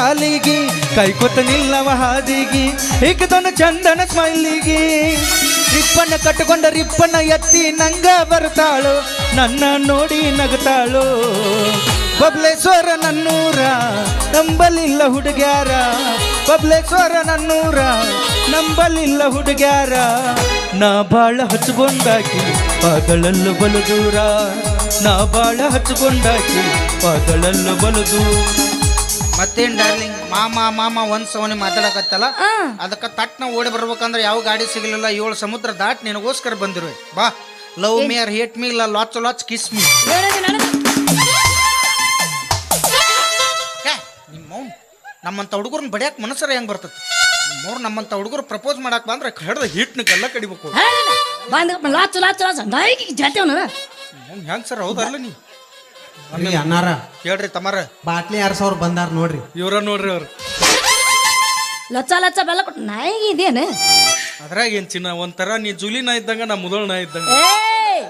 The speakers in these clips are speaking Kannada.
ಸಾಲಿಗಿ ಕೈಕೊತ್ತ ನಿಲ್ಲವ ಹಾದಿಗಿ ತನ್ನ ಚಂದನ ಸ್ಮೈಲಿಗಿ. ರಿಪ್ಪನ್ನ ಕಟ್ಟಿಕೊಂಡ ರಿಪ್ಪನ್ನ ಎತ್ತಿ ನಂಗ ಬರ್ತಾಳು, ನನ್ನ ನೋಡಿ ನಗ್ತಾಳು. ಬಬ್ಲೇಶ್ವರ ನನ್ನೂರ, ನಂಬಲಿಲ್ಲ ಹುಡುಗ್ಯಾರ. ಬಬ್ಲೇಶ್ವರ ನನ್ನೂರ, ನಂಬಲಿಲ್ಲ ಹುಡುಗ್ಯಾರ. ನಾ ಬಾಳ ಹಚ್ಕೊಂಡಾಕಿ ಪಗಳಲ್ಲು ಬಲು ದೂರ. ನಾ ಬಾಳ ಹಚ್ಕೊಂಡಾಕಿ ಪಗಳಲ್ಲು ಬಲು ದೂರ. ಮತ್ತೇನ್ ಡಾರ್ಲಿಂಗ್ ಮಾಮ ಮಾಮ ಒಂದ್ ಸವನಿ ಮಾತಾಡಕತ್ತಲ್ಲ. ಅದಕ್ಕ ತಟ್ನ ಓಡಿ ಬರ್ಬೇಕಂದ್ರೆ ಯಾವ ಗಾಡಿ ಸಿಗಲಿಲ್ಲ? ಏಳು ಸಮುದ್ರ ದಾಟ್ ನಿನಗೋಸ್ಕರ ಬಂದಿರು ಬಾ. Love me or hate me ಇಲ್ಲ ಲಾಚ್ ಲಾಚ್ ಕಿಸ್ ಮೀ? ನಿಮ್ಮ ನಮ್ಮಂತ ಹುಡುಗರನ್ನ ಬಡಿಯಾಕ ಮನಸ್ಸರ ಹೆಂಗ್ ಬರ್ತತಿ? ಮೂರ್ ನಮ್ಮಂತ ಹುಡುಗರು ಪ್ರಪೋಸ್ ಮಾಡಕ್ ಬಂದ್ರೆ ಹಿಡ್ದ ಹಿಟ್ನ ಕಲ್ಲ ಕಡಿಬೇಕು. ಲಾಚ್ ಲಾಚ್ ಲಾಚ್ ಹೆಂಗ್ ಸರ್ ಹೌದಲ್ಲ ನೀ? ಅನ್ನಾರ. ಹೇಳ್ರಿ ತಮರ. ಬಾಟ್ಲಿ ಎರಡ್ ಸಾವಿರ ಬಂದಾರ ನೋಡ್ರಿ. ಇವ್ರ ನೋಡ್ರಿ ಅವ್ರು. ಲಚ್ಚ ಲಚ್ಚ ಬೆಲ್ಲ ಕೊಟ್ಟು ನಾಯಿಗೆ ಇದೇನು? ಅದ್ರಾಗ ಏನ್ ಚಿನ್ನ? ಒಂಥರ ನೀ ಜುಲಿ ನಾ ಇದ್ದಂಗ ನಾ ಮೊದಲ ನಾ ಇದ್ದಂಗ. ಏ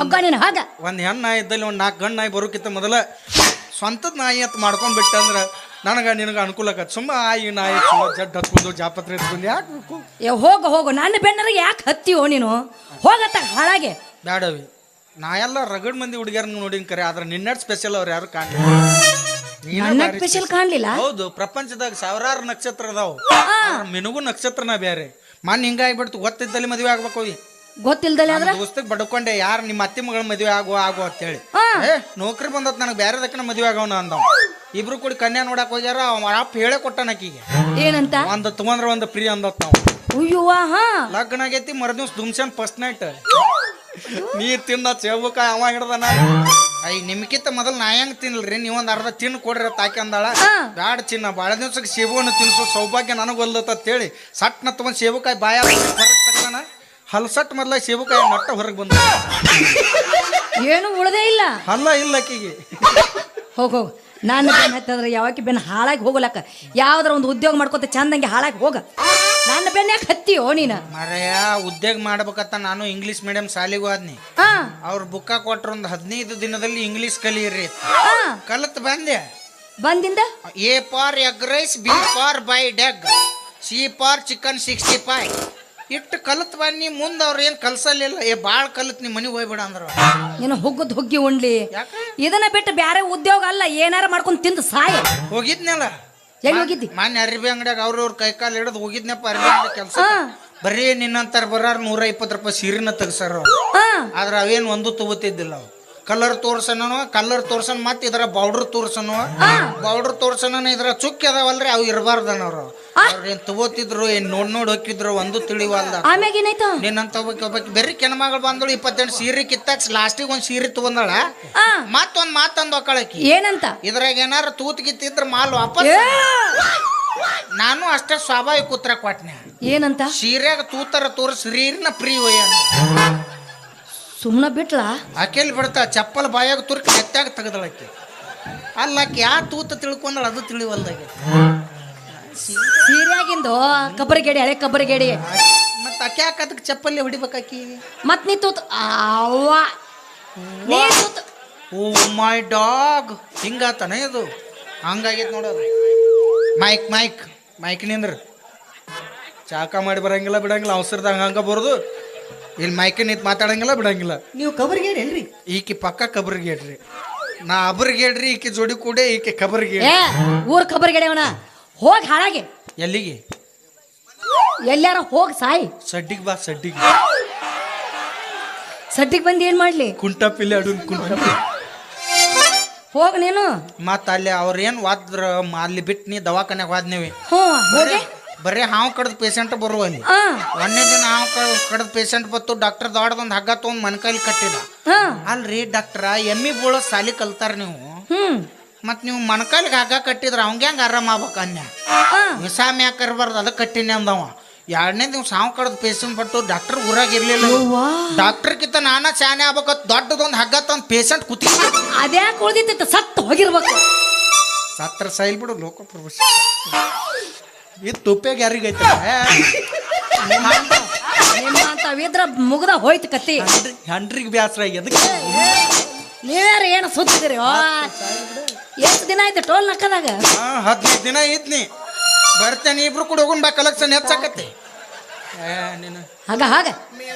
ಹಗ್ಗ ನೀನು ಹಾಗ ಒಂದ್ ಹೆಣ್ಣು ನಾಯಿ ಇದ್ದಲ್ಲಿ ಒಂದ್ ನಾಲ್ಕು ಗಂಡು ನಾಯಿ ಬರೋಕ್ಕಿಂತ ಮೊದಲ ಸ್ವಂತದ ನಾಯಿ ಅಂತ ಮಾಡ್ಕೊಂಡ್ಬಿಟ್ಟೆ ಅಂದ್ರ ನನಗ ನಿನಗ ಅನುಕೂಲ ಆಕತ್. ಸುಮ್ಮ ಆಯಿ ನಾಯಿ ಚಲೋ ಜಡ್ ಹತ್ಕೊಂಡು ಜಾಪತ್ರೆ ಹತ್ಕೊಂಡು ಯಾಕೆ ಬೇಕು ಏ ಹೋಗು ಹೋಗು. ನನ್ನ ಬೆನ್ನರಿಗೆ ಯಾಕೆ ಹತ್ತಿಯೋ ನೀನು? ಹೋಗತ್ತ ಹಾಳಾಗೆ. ಬ್ಯಾಡವಿ. ನಾ ಎಲ್ಲ ರಗಡ್ ಮಂದಿ ಹುಡುಗಿಯರ್ ನೋಡಿನ ಕರೆ ಆದ್ರೆ ನಿನ್ನಟ್ ಸ್ಪೆಷಲ್ ಅವ್ರು ಯಾರು ನನ್ನ ಭಾರಿ ಸ್ಪೆಷಲ್ ಕಾಣ್ಲಿಲ್ಲ? ಹೌದು ಪ್ರಪಂಚದಾಗ ಸಾವಿರಾರು ನಕ್ಷತ್ರ ಅದಾವ. ಮಿನುಗು ನಕ್ಷತ್ರನ ಬೇರೆ ಮನ್ ಹಿಂಗಾಗ್ಬಿಡ್ತು ಗೊತ್ತಿದ್ದಲ್ಲಿ ಮದುವೆ ಆಗ್ಬೇಕು ಹೋಗಿ. ದೋಸ್ತಗ್ ಬಡಕೊಂಡೆ ಯಾರು ನಿಮ್ಮ ಅತ್ತಿ ಮಗಳ ಮದುವೆ ಆಗೋ ಆಗೋ ಅಂತ ಹೇಳಿ ಏ ನೌಕರಿ ಬಂದತ್ ನನಗೆ ಬೇರೆದಕ್ಕನ ಮದುವೆ ಆಗವನ ಅಂದ ಇಬ್ರು ಕೂಡಿ ಕನ್ಯಾ ನೋಡಕ್ ಹೋಗ್ಯಾರ ಅವ ಅಪ್ಪ ಹೇಳೇ ಕೊಟ್ಟನ ಆಕಿಗೆ. ಏನಂತ? ಒಂದ್ ತಗೊಂಡ್ರ ಒಂದ್ ಪ್ರೀ ಅಂದತ್ ನಾವು ಅಯ್ಯೋ ಹಾ. ಲಗ್ನ ಆಗೈತಿ ಮರದಿವ್ಸ ದುಮ್ಸನ್ ಫಸ್ಟ್ ನೈಟ್ ನೀ ತಿನ್ನ ಸೇಬುಕಾಯಿ ಅವ ಹಿಡ್ದನ? ಅಯ್ಯ ನಿಮ್ಕಿಂತ ಮೊದಲು ನಾ ಹೆಂಗ್ ತಿನ್ಲ್ರಿ? ನೀವೊಂದ್ ಅರ್ಧ ತಿನ್ ಕೊಡ್ರಿ ತಾಕಂದಾಳ ಅಂದಾಳ. ಬ್ಯಾಡ ಚಿನ್ನ ಭಾಳ ದಿವ್ಸಕ್ಕೆ ಸೇಬುವನ್ನು ತಿನ್ಸೋ ಸೌಭಾಗ್ಯ ನನಗೆ ಒಲ್ಲತ್ತ ಹೇಳಿ ಸಟ್ನ ತಗೊಂಡ್ ಸೇಬುಕಾಯಿ ಬಾಯ ಹೊರಗೆ ತಗ್ದಾನ. ಹಲ್ಸಟ್ ಮೊದ್ಲ ಸೇಬುಕಾಯಿ ನಟ್ಟ ಹೊರಗೆ ಬಂದ. ಏನು ಉಳದೇ ಇಲ್ಲ. ಹಲ್ಲ ಇಲ್ಲ ಆಕಿಗೆ. ಹೋಗ ಹೋಗ್. ನಾನು ಹತ್ತಂದ್ರೆ ಯಾವಾಗ ಬೆನ್ನ ಹಾಳಾಗಿ ಹೋಗಲಕ್ಕ ಯಾವ್ದಾರ ಒಂದು ಉದ್ಯೋಗ ಮಾಡ್ಕೊತ ಚಂದಂಗೆ ಹಾಳಾಗಿ ಹೋಗ. ನನ್ನ ಬೆನ್ನ ಯಾಕೆ ಹತ್ತಿಯೋ ನೀನು? ಮರೆಯ ಉದ್ಯೋಗ ಮಾಡ್ಬೇಕತ್ತ ನಾನು ಇಂಗ್ಲಿಷ್ ಮೀಡಿಯಂ ಶಾಲೆಗೂ ಆದ್ನಿ. ಹಾ. ಅವ್ರ ಬುಕ್ಕ ಕೊಟ್ರ ಒಂದು ಹದಿನೈದು ದಿನದಲ್ಲಿ ಇಂಗ್ಲಿಷ್ ಕಲಿಯಿರಿ ಹಾ. ಕಲತ್ ಬಂದೆ. ಬಂದಿಂದ? A for egg rice B for by ಡೆಗ್ C for chicken sixty five ಇಟ್ಟು ಕಲತ್ ಬನ್ನಿ ಮುಂದೆ ಅವ್ರು ಏನು ಕಲ್ಸಲಿಲ್ಲ. ಏ ಭಾಳ ಕಲತ್ ನಿಮ್ಮ ಮನೆಗೆ ಹೋಗ್ಬಿಡ ಅಂದ್ರ. ನೀನು ಹುಗ್ಗದ್ ಹುಗ್ಗಿ ಉಣ್ಲಿ. ಯಾಕ? ಇದನ್ನ ಬಿಟ್ಟು ಬ್ಯಾರೆ ಉದ್ಯೋಗ ಅಲ್ಲ ಏನಾರ ಮಾಡ್ಕೊಂಡು ತಿಂದು ಸಾಯ. ಹೋಗಿದ್ನಲ್ಲ? ಎಲ್ಲಿ ಹೋಗಿದ್ದಿ? ಮಾನ್ಯ ಅರ್ಬಿ ಅಂಗಡಿಯಾಗ ಅವ್ರವ್ರ ಕೈ ಕಾಲು ಹಿಡಿದು ಹೋಗಿದ್ನಪ್ಪ ಅರ್ಬಿ ಅಂಗಡಿ ಕೆಲಸ ಬರೀ ನಿನ್ನಂತಾರ ಬರಾರ ನೂರ ಇಪ್ಪತ್ತು ರೂಪಾಯಿ ಸೀರಿನ ತೆಗ್ಸಾರ ಅವ್ರು. ಹಾ. ಆದ್ರೆ ಅವೇನು ಒಂದು ತಗೋತಿದ್ದಿಲ್ಲ ಅವು ಕಲರ್ ತೋರ್ಸನೋ ಕಲರ್ ತೋರ್ಸನ್ ಮತ್ತೆ ಇದರ ಬೌಡ್ರ್ ತೋರ್ಸನೋ ಬೌಡ್ರ್ ತೋರ್ಸನ ಇದ್ರ ಚುಕ್ಕಿ ಅದಾವಲ್ರಿ ಅವು ಇರಬಾರ್ದನವ್ರು. ತಗೋತಿದ್ರು ಏನ್ ನೋಡ್ ನೋಡ್ ಹೋಗಿದ್ರು ಒಂದು ತಿಳಿವಲ್ದ. ಆಮ್ಯಾಗ ಏನಾಯ್ತು? ನಿನ್ನಂತ ಒಬ್ಬಾಕಿ ಒಬ್ಬಾಕಿ ಬೆರ್ರಿ ಕೆನಮಗಳು ಬಂದಳು ಇಪ್ಪತ್ತೆಂಟು ಸೀರೆ ಕಿತ್ತಾಕ್ ಲಾಸ್ಟಿಗೆ ಒಂದ್ ಸೀರೆ ತಗೊಂಡಳ. ಆ. ಮತ್ತೊಂದ್ ಮಾತಂದು ಒಕ್ಕಳಕಿ. ಏನಂತ? ಇದ್ರಾಗ ಏನಾರ ತೂತ್ ಗಿತ್ತಿದ್ರ ಮಾಲ್ ವಾಪಸ್ ನಾನು ಅಷ್ಟೇ ಸ್ವಾಭಾವಿಕ ಉತ್ತರ ಕೊಟ್ನೆ. ಏನಂತ? ಸೀರೆಯಾಗ ತೂತರ ತೋರಿಸ್ ರೀರ್ನ ಪ್ರೀ ಒಯ್ಯ ಅಂದ. ಸುಮ್ಮನೆ ಬಿಟ್ಲಾ? ಆಕೆಲ್ ಬಿಡ್ತಾ ಚಪ್ಪಲ್ ಬಾಯಾಗ ತುರ್ಕಿ ಎತ್ತಾಗ ತೆಗೆದಳಕ್ಕೆ ಅಲ್ಲಕ್ಕೆ ಯಾ ತೂತ ತಿಳ್ಕೊಂಡಳ ಅದು ತಿಳಿವಲ್ದಾಗೆ. ಸೀರೆಯಾಗಿಂದು ಕಬ್ಬರಿಗೇಡಿ ಹಳೆ ಕಬ್ರಗೇಡಿ. ಮತ್ತೆ ಆಕೆ ಯಾಕೆ ಅದಕ್ಕೆ ಚಪ್ಪಲ್ಲಿ ಹೊಡಿಬೇಕಾಕಿ ಮತ್ ನೀ ತೂತ್ ಅವ್ವ. ನೀ ತೂತ್. ಓ ಮೈ ಡಾಗ್. ಹಿಂಗಾತನ ಇದು. ಹಂಗಾಗೈತೆ ನೋಡೋದು ಮೈಕ್ ಮೈಕ್ ಮೈಕ್ ನಿಂದ್ರ. ಚಾಕ ಮಾಡಿ ಬರಂಗಿಲ್ಲ ಬಿಡಂಗಿಲ್ಲ ಅವಸರದಾಗ ಹಂಗ ಬರೋದು. ಇಲ್ಲಿ ಮೈಕ್ ನಿಂತು ಮಾತಾಡಂಗಿಲ್ಲ ಬಿಡಂಗಿಲ್ಲ. ನೀವು ಕಬರ್ಗೇಡೇನ್ರಿ ಈಕಿ ಪಕ್ಕ ಕಬರ್ಗೇಡ್ರಿ. ನಾ ಅಬರ್ಗೇಡ್ರಿ ಈಕಿ ಜೋಡಿ ಕೂಡೆ ಈಕೆ ಕಬರ್ಗೇಡ್ ಏ ಊರ್ ಕಬರ್ ಅವನ. ಹೋಗ್ ಹಾಳಾಗಿ. ಎಲ್ಲಿಗೆ? ಎಲ್ಲಾರ ಹೋಗಿ ಸಾಯಿ. ಸಡ್ಡಿಗೆ ಬಾ ಸಡ್ಡಿಗೆ ಸಡ್ಡಿಗೆ ಬಂದು ಏನ್ ಮಾಡ್ಲಿ? ಕುಂಟ ಪಿಲ್ಲೆ ಅಡು ಕುಂಟ. ಹೋಗ್ ನೀನು. ಮತ್ತ ಅಲ್ಲಿ ಅವ್ರ ಏನ್ ವಾದ್ರ ಅಲ್ಲಿ ಬಿಟ್ಟು ನೀ ದವಾಖಾನೆಗೆ ಹೋದ್ನೇವಿ. ಹ್ಞೂ ಹೋಗಿ. ಬರೀ ಹಾವು ಕಡ್ದ ಪೇಷಂಟ್ ಬರುವ ಅಲ್ಲಿ. ಹಾ. ಒಂದನೇ ದಿನ ಹಾವು ಕಡ್ದ ಪೇಷಂಟ್ ಬತ್ತು ಡಾಕ್ಟರ್ ದೊಡ್ಡದೊಂದು ಹಗ್ಗ ತಗೊಂಡ್ ಮನ್ಕೈಲಿ ಕಟ್ಟಿದ. ಹಾ. ಅಲ್ರಿ ಡಾಕ್ಟ್ರ ಎಮ್ಮಿ ಬೀಳೋ ಸಾಲಿ ಕಲ್ತಾರ ನೀವು. ಹ್ಮ್. ಮತ್ ನೀವು ಮಣಕಾಲಿಗೆ ಹಗ್ಗ ಕಟ್ಟಿದ್ರೆ ಅವಂಗೆ ಹೆಂಗ ಆರಾಮ ಆಗ್ಬೇಕ ಅನ್ಯ? ವಿಸಾಮ ಯಾಕೆ ಇರಬಾರ್ದು ಅದಕ್ಕೆ ಕಟ್ಟಿನಿ ಅಂದವ. ಎರಡನೇ ನೀವು ಸಾವು ಕಡ್ದ ಪೇಷಂಟ್ ಬಟ್ಟು ಡಾಕ್ಟರ್ ಊರಾಗ ಇರ್ಲಿಲ್ಲ. ಅವ್ವಾ. ಡಾಕ್ಟರ್ ಕಿತ್ತ ನಾನ ಶಾನೆ ಆಗ್ಬೇಕತ್ ದೊಡ್ಡದೊಂದು ಹಗ್ಗ ತಂದು ಪೇಷಂಟ್ ಕುತಿ ಅದ್ಯಾಕೆ ಉಳ್ದಿತ್ತು ಸತ್ತು ಹೋಗಿರ್ಬೇಕು. ಸತ್ರ ಸೈಲ್ ಬಿಡು ಲೋಕ ಪ್ರವೇಶ ಇದು ತುಪ್ಪ್ಯಾಗ ಯಾರಿಗೈತೆ ನಿಮ್ಮ ಅಂತವಿದ್ರ ಮುಗ್ದ ಹೋಯ್ತು ಕತ್ತಿ. ಹಂಡ್ರಿಗೆ ಬ್ಯಾಸ್ರ ಎದಕ್ಕೆ ನೀವ್ಯಾರು ಏನು ಸುತ್ತಿದಿರಿ ಎಷ್ಟು ದಿನ ಆಯ್ತು ಟೋಲ್ ನಕ್ಕದಾಗ? ಹಾ ಹದಿನೈದು ದಿನ ಐತ್ನಿ ಬರ್ತೇನೆ ಇಬ್ರು ಕೂಡ ಹೋಗುನ್ ಬಾ ಕಲೆಕ್ಷನ್ ಹೆಚ್ಚಾಕತ್ತೆ ಏ ನೀನು. ಹಾಗ ಹಾಗ.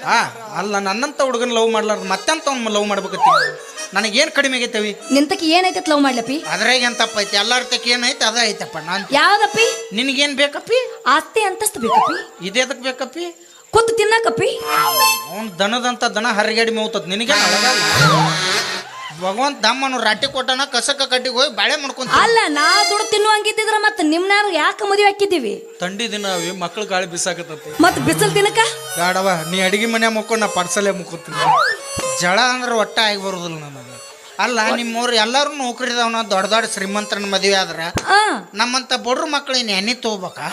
ಹಾ ಅಲ್ಲ ನನ್ನಂತ ಹುಡುಗನ ಲವ್ ಮಾಡ್ಲಾರ ಮತ್ತೆಂತ ಅವ್ನ ಲವ್ ಮಾಡ್ಬೇಕತ್ತಿ? ನನಗೇನು ಕಡಿಮೆ ಆಗೈತವಿ? ನಿಂತಕ್ಕೆ ಏನೈತೆ ಲವ್ ಮಾಡ್ಲಪ್ಪಿ? ಅದ್ರಾಗ ಏನ್ ತಪ್ಪೈತಿ? ಎಲ್ಲಾರ ತಕ್ಕ ಏನೈತೆ ಅದ ಐತಪ್ಪ. ನಾನು ಯಾವ್ದಪ್ಪಿ? ನಿನಗೇನ್ ಬೇಕಪ್ಪಿ? ಆಸ್ತಿ ಅಂತಸ್ತು ಬೇಕಪ್ಪಿ? ಇದೇದಕ್ ಬೇಕಪ್ಪಿ? ಕೂತು ತಿನ್ನಕಪ್ಪಿ? ಅವ್ನ್ ದನದಂತ ದನ ಹರಿಗಾಡಿ ಮೌತದ್. ನಿನಗೆ ಭಗವಂತ ದಮ್ಮನು ರಾಟಿ ಕೊಟ್ಟನ ಕಸಕ ಕಟ್ಟಿಗೆ ಹೋಗಿ ಬಾಳೆ ಮಾಡ್ಕೊಂತ ಅಲ್ಲ ನಾ ದುಡ್ಡು ತಿನ್ನುವಂಗಿದ್ದಿದ್ರ ಮತ್ತೆ ನಿಮ್ನಾರು ಯಾಕೆ ಮದುವೆ ಹಾಕಿದ್ದೀವಿ? ತಂಡಿ ದಿನ ಅವಿ ಮಕ್ಳು ಗಾಳಿ ಬಿಸಾಕತ್ತತಿ. ಮತ್ತೆ ಬಿಸಲ್ ತಿನ್ನಕ ಬೇಡವ ನೀ ಅಡಿಗೆ ಮನೆ ಮುಕ್ಕೊಂಡು ನಾ ಪರ್ಸಲೆ ಮುಕ್ಕೋತೀನಿ. ಜಳ ಅಂದ್ರೆ ಒಟ್ಟ ಆಗಿ ಬರೋದಿಲ್ಲ ನನಗೆ. ಅಲ್ಲ ನಿಮ್ಮವ್ರು ಎಲ್ಲರೂ ನೌಕರಿ ಇದಾವನ ದೊಡ್ಡ ದೊಡ್ಡ ಶ್ರೀಮಂತರನ್ನ ಮದುವೆ ಆದ್ರ ಆ. ನಮ್ಮಂತ ಬಡ್ರ ಮಕ್ಳು ಇನ್ನು ಎಣ್ಣೆ ತಗೋಬೇಕಾ?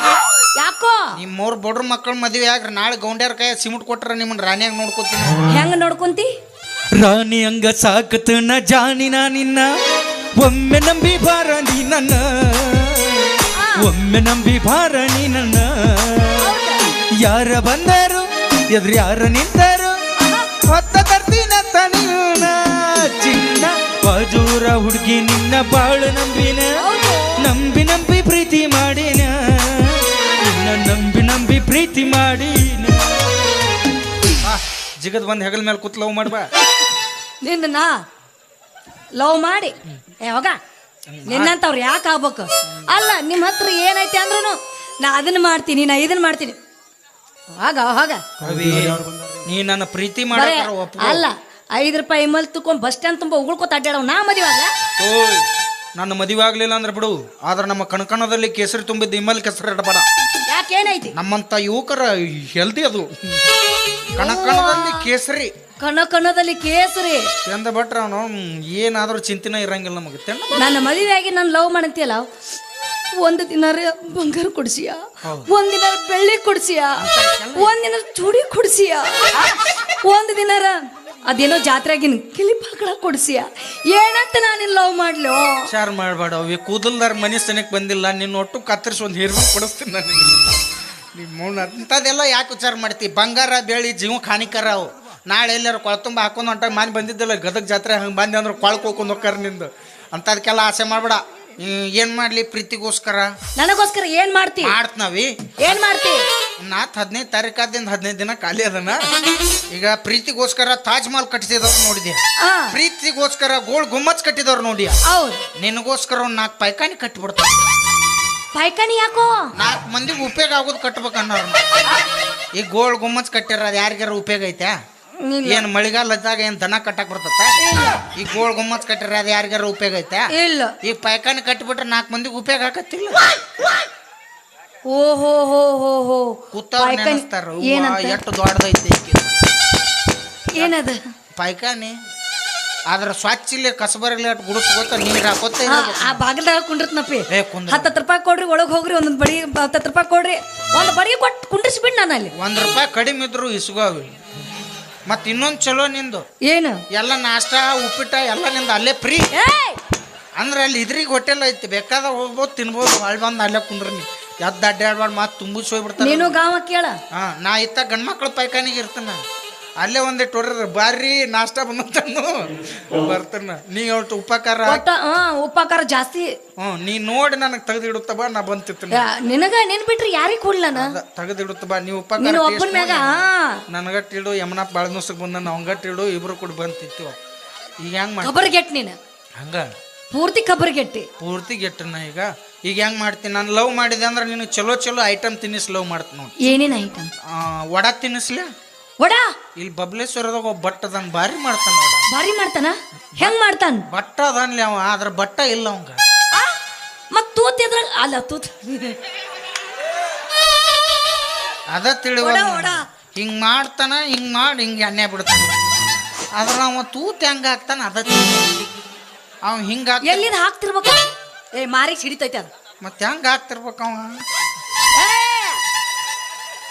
ಯಾಕೋ? ನಿಮ್ಮವ್ರು ಬಡ್ರ ಮಕ್ಳ ಮದುವೆ ಆಗ್ರ ನಾಳೆ ಗೌಂಡ್ಯಾರ ಕೈ ಸಿಮೆಂಟ್ ಕೊಟ್ರ ನಿಮ್ಮನ್ನ ರಾಣಿಯಾಗ ನೋಡ್ಕೊತೀನಿ. ಹೆಂಗ ನೋಡ್ಕೊಂತಿ? ರಾಣಿ ಹಂಗ ಸಾಕತನ ಜಾನಿನ ನಿನ್ನ. ಒಮ್ಮೆ ನಂಬಿ ಬಾರ ನೀ ನನ್ನ. ಒಮ್ಮೆ ನಂಬಿ ಬಾರ ನೀ ನನ್ನ. ಯಾರ ಬಂದರು, ಎದುರು ಯಾರ ನಿಂತರು? ಹೊತ್ತ ತರ್ತೀನ ತನಿನ ಚಿನ್ನ. ಬಾಜೂರ ಹುಡುಗಿ ನಿನ್ನ ಬಾಳು ನಂಬಿನ. ನಂಬಿ ನಂಬಿ ಪ್ರೀತಿ ಮಾಡಿನ. ನಿನ್ನ ನಂಬಿ ನಂಬಿ ಪ್ರೀತಿ ಮಾಡಿನ. ಜಿಗದ್ ಬಂದ್ ಹೆಗಲ ಮೇಲೆ ಕೂತ್ ಲವ್ ಮಾಡ್ಬಾ. ನಿನ್ನ ನಾ ಲವ್ ಮಾಡಿ. ಏ ಹೋಗ. ನಿನ್ನಂತವ್ರು ಯಾಕೆ ಆಗ್ಬೇಕು? ಅಲ್ಲ ನಿಮ್ಮ ಹತ್ರ ಏನೈತಿ ಅಂದ್ರೂ ನಾ ಅದನ್ನ ಮಾಡ್ತೀನಿ ನಾ ಇದನ್ನ ಮಾಡ್ತೀನಿ. ಹೋಗ ಹೋಗ. ನೀ ನನ್ನ ಪ್ರೀತಿ ಬರೇ ಅಲ್ಲ ಐದು ರೂಪಾಯಿ ಮಲ್ ತುಕೊಂಡ್ ಬಸ್ ಸ್ಟ್ಯಾಂಡ್ ತುಂಬ ಉಗುಳ್ಕೊತ ಅಡ್ಡಾಡವ್ ನಾ ಮದುವೆ ಓಯ್ ನನ್ನ ಮದುವೆ ಆಗ್ಲಿಲ್ಲ ಅಂದ್ರೆ ಬಿಡು. ಆದ್ರೆ ನಮ್ಮ ಕಣಕಣದಲ್ಲಿ ಕೇಸರಿ ತುಂಬಿದ್ದ ಇಮ್ಮಲ್ ಕೆಸರು ಇಡಬೇಡ ಯಾಕೆ ಏನೈತಿ ನಮ್ಮಂತ ಯುವಕರ ಹೆಲ್ದಿ ಅದು. ಕಣಕಣದಲ್ಲಿ ಕೇಸರಿ. ಕಣ ಕಣದಲ್ಲಿ ಕೇಸರಿ. ಚಂದ ಭಟ್ರ ಅವನು ಏನಾದ್ರೂ ಚಿಂತೆನ ಇರಂಗಿಲ್ಲ ನಮಗೆ. ನನ್ನ ಮದುವೆಯಾಗಿ ನಾನು ಲವ್ ಮಾಡಂತೀಯಲ್ಲ? ಒಂದು ದಿನ ಬಂಗಾರ ಕೊಡ್ಸಿಯ? ಒಂದಿನ ಬೆಳ್ಳಿ ಕೊಡ್ಸಿಯ? ಒಂದಿನ ಚೂಡಿ ಕೊಡ್ಸಿಯ? ಒಂದು ದಿನಾರ ಅದೇನೋ ಜಾತ್ರೆಗಿನ ಕಿಲಿಪ್ ಹಾಕಳ ಕೊಡ್ಸಿಯ? ಏನಂತ ನಾನು ಲವ್ ಮಾಡ್ಲೋ? ವಿಚಾರ ಮಾಡಬೇಡ ಅವಿ ಕೂದಲ್ದಾರ ಮನೆ ಬಂದಿಲ್ಲ, ನಿನ್ನ ಒಟ್ಟು ಕತ್ತರಿಸಿ ಒಂದು ಹೇರ್ಬೇಕು ಕೊಡಿಸ್ತೀನಿ ನಾನು ನಿಮ್ಮ ಅಂಥದ್ದೆಲ್ಲ ಯಾಕೆ ವಿಚಾರ ಮಾಡ್ತಿ? ಬಂಗಾರ ಬೇಳಿ ಜೀವಕ್ಕೆ ಹಾನಿಕರ ಅವು. ನಾಳೆ ಎಲ್ಲಾರು ಕೊಳತುಂಬ ಹಾಕೊಂಡು ಹೊಂಟಾಗ ಮಾನ್ ಬಂದಿದ್ದಿಲ್ಲ, ಗದಗ ಜಾತ್ರೆ ಹಂಗೆ ಬಂದೆ ಅಂದ್ರೆ ಕೊಳ್ಕೊಳ್ಕೊಂಡು ಹೋಗ್ಕಾರ ನಿಂದು. ಅಂಥದಕ್ಕೆಲ್ಲ ಆಸೆ ಮಾಡಬೇಡ. ಏನು ಮಾಡ್ಲಿ ಪ್ರೀತಿಗೋಸ್ಕರ? ನನಗೋಸ್ಕರ ಏನ್ ಮಾಡ್ತಿ? ಮಾಡ್ತಾವಿ ಏನ್ ಮಾಡ್ತಿ? ನಾತ್ ಹದಿನೈದು ತಾರೀಕಾದಿಂದ ಹದಿನೈದು ದಿನ ಖಾಲಿ ಅದನ. ಈಗ ಪ್ರೀತಿಗೋಸ್ಕರ ತಾಜ್ ಮಹಲ್ ಕಟ್ಟಿಸಿದವ್ರು ನೋಡಿದ್ಯಾ? ಪ್ರೀತಿಗೋಸ್ಕರ ಗೋಳ್ ಗುಮ್ಮಚ್ ಕಟ್ಟಿದವ್ರು ನೋಡಿ ಹೌದು. ನಿನಗೋಸ್ಕರ ಒಂದ್ ನಾಲ್ಕು ಪೈಕಾನಿ ಕಟ್ಟಿಬಿಡ್ತಾರೆ ಪೈಕಾನಿ ಯಾಕೋ? ನಾಲ್ಕು ಮಂದಿಗೆ ಉಪಯೋಗ ಆಗೋದು ಕಟ್ಬೇಕನ್ನೋರು ಈಗ ಗೋಳ್ ಗುಮ್ಮಚ್ ಕಟ್ಟ್ಯಾರ ಅದು ಯಾರಿಗಾರ ಉಪಯೋಗ ಐತೆ. ಏನು ಮಳೆಗಾಲದಾಗ ಏನ್ ದನ ಕಟ್ಟಕ್ ಬರ್ತತ್ತ? ಈ ಗೋಳ್ ಗೊಮ್ಮತ್ ಕಟ್ಟಿರ ಅದ ಯಾರಿಗಾರ ಉಪಯೋಗ ಐತೆ? ಇಲ್ಲ. ಈ ಪೈಕಾನಿ ಕಟ್ಟಿಬಿಟ್ರೆ ನಾಲ್ಕು ಮಂದಿಗೆ ಉಪಯೋಗ ಆಗತ್ತಿಲ್ಲ. ಓ ಹೋ ಹೋ ಹೋ. ನೆನೆಸ್ತಾರ ಏನಂತ? ಎಷ್ಟು ದೊಡ್ಡದೈತೆ ಈಕಿ. ಏನದ? ಪೈಕಾನಿ? ಆದ್ರ ಸ್ವಚ್ಛ ಇಲ್ಲಿ ಕಸಬರಲಿ ಅಟ್ ಗೊತ್ತ ನೀರ್ ಹಾಕೋತ ಆ, ಆ ಬಾಗಲ್ದಾಗ ಕುಂಡಿರ್ತ್ನಪ್ಪಿ. ಏ, ಕುಂದ್ರ. ಹತ್ತತ್ತು ರೂಪಾಯಿ ಕೊಡ್ರಿ ಒಳಗೆ ಹೋಗ್ರಿ ಒಂದೊಂದು ಬಡಿ ಹತ್ತತ್ತು ರೂಪಾಯಿ ಕೊಡ್ರಿ. ಒಂದು ಬಡಿ ಕೊಟ್ಟು ಕುಂಡಿಸ್ಬಿಡ್ ನಾನು ಅಲ್ಲಿ. ಒಂದ್ ರೂಪಾಯಿ ಕಡಿಮೆ ಇದ್ರು ಇಸ್ಗೋವಿ ಮತ್ ಇನ್ನೊಂದ್ ಚಲೋ ನಿಂದು. ಏನು? ಎಲ್ಲ ನಾಷ್ಟ ಉಪ್ಪಿಟ್ಟ ಎಲ್ಲ ನಿಂದು ಅಲ್ಲೇ ಫ್ರೀ ಅಂದ್ರೆ ಅಲ್ಲಿ ಇದ್ರಿಗೆ ಹೋಟೆಲ್ ಐತಿ ಬೇಕಾದ ಹೋಗ್ಬೋದು ತಿನ್ಬೋದು ಅಲ್ಲಿ ಬಂದು ಅಲ್ಲೇ ಕುಂದ್ರಿ ಎದ್ದ ಅಡ್ಡಾಡ್ಬಾರ್ದು ಮತ್ತೆ ತುಂಬಿಸಿ ಹೋಗ್ಬಿಡ್ತಾರೆ. ನೀನು ಗಾವ ಕೇಳ. ಹಾ ನಾ ಇತ್ತ ಗಂಡ್ ಪೈಕಾನಿಗೆ ಪೈಖಾನಿಗೆ ಇರ್ತಾನ ಅಲ್ಲೇ ಒಂದಿಟ್ಟು ಹೊಡ್ರಿ. ಬಾರಿ ನಾಷ್ಟ ಬಂದಂತಾನು. ಬರ್ತನ. ನೀ ಒಟ್ಟು ಉಪಕಾರ ಒಟ್ಟ ಹಾ ಉಪಕಾರ ಜಾಸ್ತಿ. ಹ್ಞೂ ನೀ ನೋಡಿ ನನಗೆ ತೆಗೆದಿಡುತ್ತ ಬಾ ನಾ ಬಂತಿತ್ತು ಯಾ, ನಿನಗ ನಿನ್ ಬಿಟ್ರಿ ಯಾರಿಗೆ ಕೊಡ್ಲನ ತೆಗೆದಿಡುತ್ತ ಬಾ ನೀವು ಉಪಕಾರ ನೀನು ಒಬ್ಬನ ಮ್ಯಾಗ. ಹಾ. ನನಗಟ್ಟು ಇಡು ಯಮನಪ್ಪ ಬಾಳನೂಸಕ್ಕೆ ಬಂದ ಅವಂಗಟ್ಟು ಇಡು ಇಬ್ರು ಕೂಡ ಬಂತಿತ್ತು. ಈಗ ಹೆಂಗ್ ಮಾಡಿ ಕಬರ್ಗೆಟ್ ನೀನು. ಹಂಗ? ಪೂರ್ತಿ ಕಬರ್ಗೆಟ್ಟಿ ಪೂರ್ತಿ ಗೆಟ್ಟನ ಈಗ. ಈಗ ಹೆಂಗ್ ಮಾಡ್ತೀನಿ ನಾನು ಲವ್ ಮಾಡಿದೆ ಅಂದ್ರೆ ನೀನು ಚಲೋ ಚಲೋ ಐಟಮ್ ತಿನ್ನಿಸ್ ಲವ್ ಮಾಡ್ತೀನಿ ನೋಡಿ. ಏನೇನ್ ಐಟಮ್? ವಡ ತಿನ್ನಿಸ್ಲೆ? ವಡ? ಇಲ್ಲಿ ಬಬ್ಲೇಶ್ವರದಾಗ ಒಬ್ಬ ಬಟ್ ಅದನ್ ಭಾರಿ ಮಾಡ್ತಾನ ಭಾರಿ ಮಾಡ್ತಾನ? ಹೆಂಗ್ ಮಾಡ್ತಾನ? ಬಟ್ಟ ಅದನ್ಲಿ ಅವ ಆದ್ರ ಬಟ್ಟ ಇಲ್ಲ ಅವಂಗ? ಮತ್ ತೂತ್ ಎದ್ರ ಅಲ್ಲ ತೂತ್. ಅದ ತಿಳಿವ. ಹಿಂಗ್ ಮಾಡ್ತಾನ ಹಿಂಗ್ ಮಾಡಿ ಹಿಂಗ್ ಎಣ್ಣೆ ಬಿಡ್ತಾನ. ಅದ್ರ ಅವ ತೂತ್ ಹೆಂಗ ಹಾಕ್ತಾನ ಅದ ಅವ ಹಿಂಗ ಎಲ್ಲಿದ್ ಹಾಕ್ತಿರ್ಬೇಕು? ಏ ಮಾರಿ ಹಿಡಿತೈತೆ ಅದ. ಮತ್ತೆ ಹೆಂಗ ಹಾಕ್ತಿರ್ಬೇಕು ಅವ!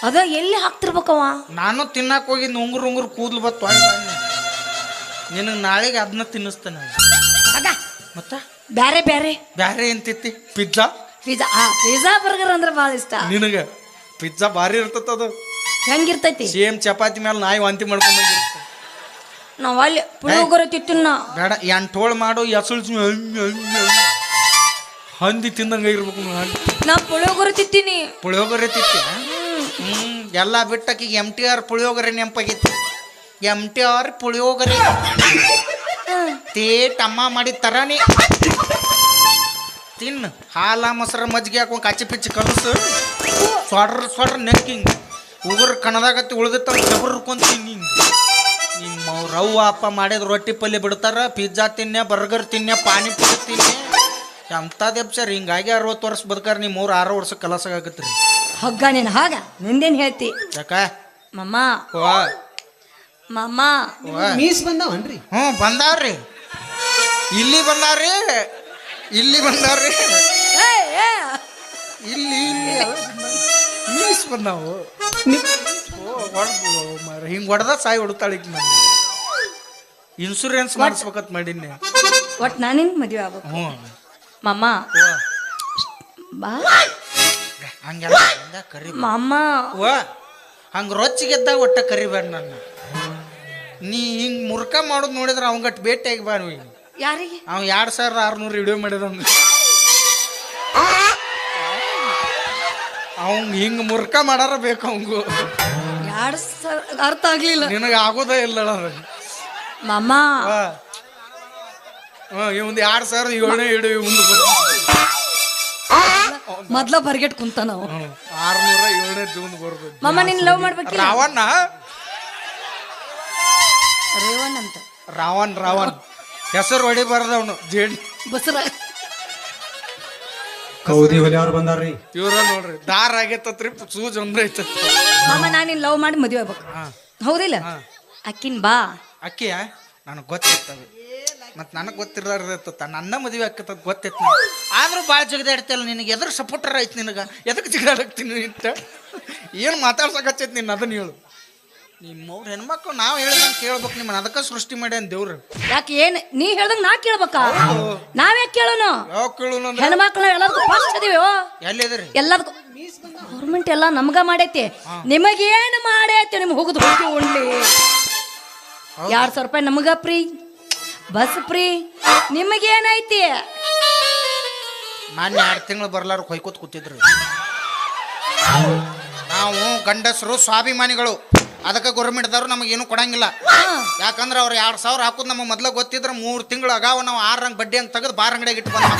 ಅದ ಎಲ್ಲಿ ಹಾಕ್ತಿರ್ಬೇಕವ ನಾನು ತಿನ್ನಕ್ ಹೋಗಿ ಉಂಗುರ್ ಉಂಗುರ್ ಕೂದ್ಲು ಬತ್ತು ನಿನಗೆ ನಾಳೆಗೆ ಅದನ್ನ ತಿನ್ನಿಸ್ತೇನೆ. ಅದ. ಮತ್ತ? ಬ್ಯಾರೆ ಬ್ಯಾರೆ. ಬ್ಯಾರೆ ಎಂತಿತ್ತಿ? ಪಿಜ್ಜಾ? ಪಿಜ್ಜಾ ಆ ಪಿಜ್ಜಾ ಬರ್ಗರ್ ಅಂದ್ರೆ ಭಾಳ ಇಷ್ಟ. ನಿನಗೆ ಪಿಜ್ಜಾ ಭಾರಿ ಇರ್ತದ ಅದು. ಹೆಂಗಿರ್ತೈತಿ? ಸೇಮ್ ಚಪಾತಿ ಮೇಲೆ ನಾಯಿ ವಾಂತಿ ಮಾಡ್ಕೊಂಡು ನಾವ್ ಅಲ್ಲಿ ಪುಳಿಯೋಗರೆ ತಿತ್ತಿನ ಬೇಡ ಎಂಟೋಳು ಮಾಡು ಎಸಳು ಹಂದಿ ತಿಂದಂಗ ಇರ್ಬೇಕು ನಾ ಪುಳಿಯೋಗರೆ ತಿಂತೀನಿ. ಪುಳಿಯೋಗರೆ ತಿತ್ತಿ ಹ್ಮ್, ಎಲ್ಲ ಬಿಟ್ಟಕ್ಕಿಗೆ ಎಂ ಟಿ ಆರ್ ಪುಳಿಯೋಗರೆ ನೆಂಪಾಗೈತಿ ಎಂ ಟಿ ಆರ್ ಪುಳಿಯೋಗರೆ. ಅಮ್ಮ ಮಾಡಿದ ತರಾನಿ ತಿನ್ನು ಹಾಲ, ಮೊಸರು, ಮಜ್ಜಿಗೆ ಹಾಕೊಂಡು ಕಚ್ಚಿ ಪಿಚ್ಚಿ ಕಲಸು ಸೊಡ್ರ ಸೊಡ್ರ ನೆಕ್ಕಿಂಗ್. ಉಗುರು ಕಣದಾಗತ್ತಿ ಉಳ್ದಿತ್ತ ಜಬರ್ಕೊಂಡ್ ತಿನ್ನಿ ನಿಮ್ಮ ರವ್ ಅಪ್ಪ ಮಾಡಿದ ರೊಟ್ಟಿ ಪಲ್ಯ ಬಿಡ್ತಾರ, ಪಿಜ್ಜಾ ತಿನ್ನೆ, ಬರ್ಗರ್ ತಿನ್ನೆ, ಪಾನಿಪುರಿ ತಿನ್ನೆ. ಎಂಥದ್ದು ಎಬ್ಸರ್, ಹಿಂಗಾಗಿ ಅರವತ್ತು ವರ್ಷ ಬದುಕಾರ ನಿಮ್ಮ ಮೂರು ಆರು ವರ್ಷ ಕಲಸ ಆಗತ್ರಿ. ಹಗ್ಗ ನೀನು ಹಾಗ? ನಿಂದೇನ್ ಹೇಳ್ತಿ? ಯಾಕ? ಮಮ್ಮ. ಓ ಮಮ್ಮ. ಓ ಮೀಸ್ ಬಂದಾವನ್ರಿ? ಹ್ಞೂ ಬಂದಾವ್ರಿ. ಇಲ್ಲಿ ಬಂದಾವ್ರಿ. ಇಲ್ಲಿ ಬಂದಾವ್ರಿ. ರೀ ಏಯ್ ಇಲ್ಲಿ ಇಲ್ಲಿ. ಮೀಸ್ ಬಂದಾವು. ಓ ಹೊಡ್ದು ಮಾರ ಹಿಂಗೆ ಹೊಡೆದ ಸಾಯಿ ಹೊಡ್ತಾಳೆ ಈಗ ನಾನು ಇನ್ಸೂರೆನ್ಸ್ ಮಾಡಿಸ್ಬೇಕಂತ ಮಾಡೀನಿ ಒಟ್ ನಾನಿನ್ ಮದ್ವೆ ಆಗ್ಬೇಕು. ಹ್ಞೂ. ಮಮ್ಮ. ಓ ಬಾ. ಹಂಗೆಲ್ಲ ಹಂಗ ಕರಿ ಮಮ್ಮ ಓ ಹಂಗೆ ರೊಚ್ಚಿಗೆದ್ದಾಗ ಒಟ್ಟ ಕರಿಬೇಡ ನನ್ನ. ನೀ ಹಿಂಗೆ ಮುರ್ಕ ಮಾಡೋದು ನೋಡಿದ್ರೆ ಅವಂಗಟ್ ಭೇಟಿಯಾಗಿ ಬಾ ನೀವು ಯಾರಿಗೆ? ಅವ್ ಎರಡು ಸಾವಿರದ ಆರುನೂರು ವಿಡಿಯೋ ಮಾಡಿದ ಅವಂಗ ಹಿಂಗ್ ಮುರ್ಕ ಮಾಡಾರ ಬೇಕು ಅವಂಗು. ಯಾರು ಅರ್ಥ ಆಗ್ಲಿಲ್ಲ. ನಿನಗೆ ಆಗೋದೇ ಇಲ್ಲ ಮಾಮ. ಇವಂದು ಎರಡು ಸಾವಿರದ ಏಳನೇ ವಿಡಿಯೋ ಮುಂದೆ ಮೊದ್ಲ ಬರ್ಗೆಟ್ ಕುಂತ ನಾವು. ಆರ್ನೂರ ಏಳನೇ ಜೂನ್ ಬರ್ಬೋದು ಮಮ್ಮ ನಿನ್ ಲವ್ ಮಾಡ್ಬೇಕು ರಾವಣ್ಣ ರೇವಣ್ಣ? ಅಂತ ರಾವಣ್ ರಾವಣ್. ಹೆಸರು ಹೊಡಿಬಾರ್ದು ಅವನು ಜೇಡಿ. ಬಸರ. ಕೌದಿ ಹೊಲಿ ಅವ್ರು ಬಂದಾರ್ರಿ? ಇವ್ರ ನೋಡ್ರಿ ದಾರ ಆಗೈತತ್ರಿ ಸೂಜ್ ಅಂದ್ರೆ ಐತ ಮಮ್ಮ ನಾನು ನಿನ್ ಲವ್ ಮಾಡಿ ಮದುವೆ ಆಗ್ಬೇಕು. ಹೌದಿಲ್ಲ? ಅಕ್ಕಿನ್ ಬಾ. ಅಕ್ಕಿಯ? ನನಗೆ ಗೊತ್ತಿರ್ತವೆ ಮತ್ತು ನನಗೆ ಗೊತ್ತಿರೋತ ನನ್ನ ಮದುವೆ ಆಕತ್ತ ಗೊತ್ತೈತಿ ಆದರೂ ಭಾಳ ಜಿಗದಾಡ್ತಿಯಲ್ಲ ನಿನಗೆ ಎದ್ರ ಸಪೋರ್ಟರ್ ಐತಿ ನಿನಗೆ. ಎದಕ್ಕೆ ಜಗಳಾಗ್ತೀನಿ ಅಂತ ಏನು ಮಾತಾಡ್ಸಕತ್ತೈತಿ ನಿನ್ನ ಅದನ್ನ ಹೇಳು. ನಿಮ್ಮವ್ರ ಹೆಣ್ಮಕ್ಳು ನಾವು ಹೇಳಿದಂಗೆ ಕೇಳ್ಬೇಕು ನಿಮ್ಮನ್ನ. ಅದಕ್ಕೆ ಸೃಷ್ಟಿ ಮಾಡ್ಯಾನ ದೇವ್ರು. ಯಾಕೆ ಏನ್? ನೀ ಹೇಳ್ದಂಗ ನಾ ಕೇಳ್ಬೇಕಾ? ನಾವೇ ಕೇಳೋನು? ಯಾವ ಕೇಳು ಅಂದ್ರೆ? ಹೆಣ್ಮಕ್ಳು ಎಲ್ಲದಕ್ಕೂ ಫಸ್ಟ್ ಅದೀವಿ ಎಲ್ಲಿದ್ರಿ ಎಲ್ಲದಕ್ಕೂ ಗೌರ್ಮೆಂಟ್ ಎಲ್ಲ ನಮ್ಗ ಮಾಡೈತಿ. ನಿಮಗೇನು ಮಾಡೈತಿ? ನಿಮ್ಗೆ ಹೋಗುದು ಹೋಗಿ ಉಂಡ್ಲಿ. ಎರಡ್ ಸಾವಿರ ರೂಪಾಯಿ ನಮಗ ಫ್ರೀ ಬಸ್ ಫ್ರೀ ನಿಮಗೇನೈತಿ? ನಾನು ಎರಡು ತಿಂಗಳು ಬರ್ಲಾರ ಹೊಯ್ಕೋತ್ ಕೂತಿದ್ರು. ನಾವು ಗಂಡಸರು ಸ್ವಾಭಿಮಾನಿಗಳು. ಅದಕ್ಕೆ ಗೌರ್ಮೆಂಟ್ದವ್ರು ನಮಗೇನು ಕೊಡಂಗಿಲ್ಲ. ಯಾಕಂದ್ರೆ ಅವ್ರು ಎರಡು ಸಾವಿರ ಹಾಕೋದು ನಮಗೆ ಮೊದ್ಲು ಗೊತ್ತಿದ್ರೆ ಮೂರು ತಿಂಗಳು ಅಗಾವ ನಾವು ಆರು ರಂಗ್ ಬಡ್ಡಿ ಅಂತ ತೆಗೆದು ಬಾರ ಅಂಗಡಿಯಾಗ ಇಟ್ಟು ಬಂದು.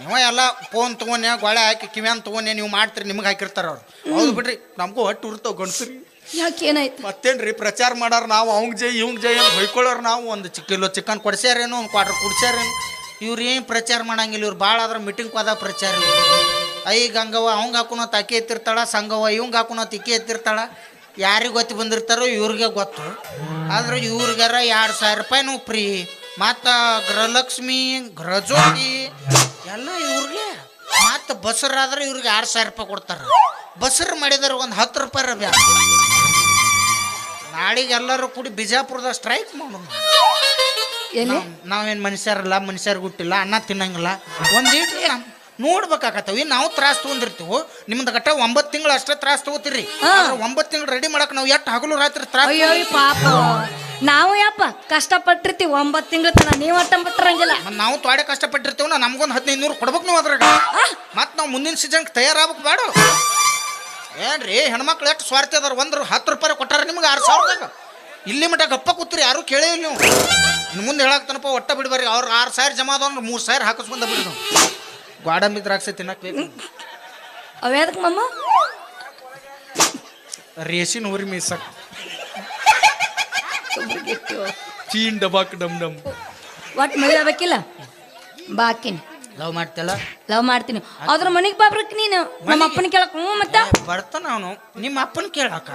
ನೀವು. ಎಲ್ಲ ಫೋನ್ ತೊಗೊಂಡೆ ಗೊಳೆ ಹಾಕಿ ಕಿವ್ಯಾನ್ ತೊಗೊಂಡೆ ನೀವು ಮಾಡ್ತೀರಿ ನಿಮ್ಗೆ ಹಾಕಿರ್ತಾರೆ ಅವ್ರು. ಹೌದು ಬಿಡ್ರಿ ನಮಗೂ ಹೊಟ್ಟು ಉರ್ತಾವ ಗಂಡಸ್ರಿ ಯಾಕೆ ಏನಾಯ್ತು ಮತ್ತೇನ್ರಿ ಪ್ರಚಾರ ಮಾಡಾರ ನಾವು ಅವಂಗ್ ಜೈ ಇವಂಗ್ ಜೈ ಅಂತ ಹೊಯ್ಕೊಳ್ಳೋರು ನಾವು. ಒಂದು ಕಿಲೋ ಚಿಕನ್ ಕೊಡ್ಸ್ಯಾರೇನು, ಒಂದು ಕ್ವಾರ್ಟರ್ ಕುಡ್ಸ್ಯಾರೇನು. ಇವ್ರು ಏನು ಪ್ರಚಾರ ಮಾಡಂಗಿಲ್ಲ, ಇವ್ರು ಭಾಳ ಆದ್ರೆ ಮೀಟಿಂಗ್ ಪದ ಪ್ರಚಾರ ಐ ಗಂಗವ್ವ ಅವಂಗ ಹಾಕೊಳೋ ಅಕ್ಕಿ ಎತ್ತಿರ್ತಾಳ, ಸಂಗವ್ವ ಇವಂಗ ಹಾಕೊಳೋ ತಿಕ್ಕಿ ಎತ್ತಿರ್ತಾಳ. ಯಾರಿಗೆ ಗೊತ್ತು ಬಂದಿರ್ತಾರೋ ಇವ್ರಿಗೆ ಗೊತ್ತು. ಆದ್ರೆ ಇವ್ರಿಗಾರ ಎರಡು ಸಾವಿರ ರೂಪಾಯಿನೂ ಫ್ರೀ. ಮತ್ತು ಗೃಹಲಕ್ಷ್ಮಿ ಗೃಹಜ್ಯೋತಿ ಎಲ್ಲ ಇವ್ರಿಗೆ. ಮತ್ತು ಬಸರಾದ್ರೆ ಇವ್ರಿಗೆ ಎರಡು ಸಾವಿರ ರೂಪಾಯಿ ಕೊಡ್ತಾರೆ. ಬಸ್ರು ಮಾಡಿದಾರೆ ಒಂದು ಹತ್ತು ರೂಪಾಯಿ ರವ್ಯಾ ನಾಳೆಗೆ ಎಲ್ಲರೂ ಕೂಡಿ ಬಿಜಾಪುರದ ಸ್ಟ್ರೈಕ್ ಮಾಡೋಣ ಎಲ್ಲಿ? ನಾವೇನ್ ಮನುಷ್ಯರಲ್ಲ ಮನುಷ್ಯರಿಗೆ ಹುಟ್ಟಿಲ್ಲ ಅನ್ನ ತಿನ್ನಂಗಿಲ್ಲ. ಒಂದಿಟ್ಟು ನೋಡ್ಬೇಕಾಗತ್ತವಿ ನಾವು ತ್ರಾಸ ತಗೊಂಡಿರ್ತೀವಿ. ನಿಮ್ದು ಗಟ್ಟ ಒಂಬತ್ತು ತಿಂಗಳು ಅಷ್ಟೇ ತ್ರಾಸ ತಗೋತೀರಿ. ಒಂಬತ್ತು ತಿಂಗಳು ರೆಡಿ ಮಾಡಕ್ ನಾವು ಎಷ್ಟು ಹಗಲು ರಾತ್ರಿ ತ್ರಾಸ ಅಯ್ಯೋ ಪಾಪ. ನಾವು ಯಪ್ಪ ಕಷ್ಟಪಟ್ಟಿರ್ತೀವಿ ಒಂಬತ್ತು ತಿಂಗಳು ತನ ನೀವು ಅಟ್ಟ ಬಿಟ್ಟಿರಂಗಿಲ್ಲ. ನಾವು ತ್ವಾಡೆ ಕಷ್ಟಪಟ್ಟಿರ್ತೀವಿ ನಾ ನಮ್ಗೊಂದು ಹದಿನೈದು ನೂರು ಕೊಡ್ಬೇಕು ನೀವು ಅದ್ರಾಗ. ಮತ್ತೆ ನಾವು ಮುಂದಿನ ಸೀಸನ್ಗೆ ತಯಾರಾಗಬೇಕು ಬೇಡ ಏನ್ರಿ ಹೆಣ್ಮಕ್ಳು ಎಷ್ಟು ಸ್ವಾರ್ಥ ಅದಾರ? ಒಂದು ಹತ್ತು ರೂಪಾಯಿ ಕೊಟ್ಟಾರ ನಿಮ್ಗೆ ಆರು ಸಾವಿರದಾಗ? ಇಲ್ಲಿ ಮಟ್ಟ ಗಪ್ಪ ಕೂತ್ರಿ ಯಾರು ಕೇಳಿಲ್ಲ ನೀವು. ಇನ್ನು ಮುಂದೆ ಹೇಳಾಕ್ತಾನಪ್ಪ ಒಟ್ಟ ಬಿಡ್ಬಾರಿ ಅವ್ರು ಆರು ಸಾವಿರ ಜಮಾ ಅದಾವ ಅಂದ್ರೆ ಮೂರು ಸಾವಿರ ಹಾಕಿಸ್ಕೊಂಡ ಬಿಡಿ ನಾವು ಗೋಡಂಬಿ ದ್ರಾಕ್ಷಿ ತಿನ್ನಕ್ ಬೇಕು. ಅವ್ಯಾದಕ್ ಮಮ್ಮ ರೇಸಿನ ಊರಿ ಮೀಸಕ್. ಚೀನ್ ಡಬಾಕ್ ಡಮ್ ಡಮ್. ಒಟ್ಟು ಮದುವೆ ಬಾಕಿನ್. ಲವ್ ಮಾಡ್ತಲ್ಲ ಲವ್ ಮಾಡ್ತೀನಿ. ಅದ್ರ ಮನೆಗೆ ಬಾಬ್ರಕ್ ನೀನು? ನಮ್ಮ ಅಪ್ಪನ ಕೇಳಕ್ ಹ್ಞೂ ಮತ್ತ? ಬರ್ತಾನ ಅವನು. ನಿಮ್ಮ ಅಪ್ಪನ ಕೇಳಕ?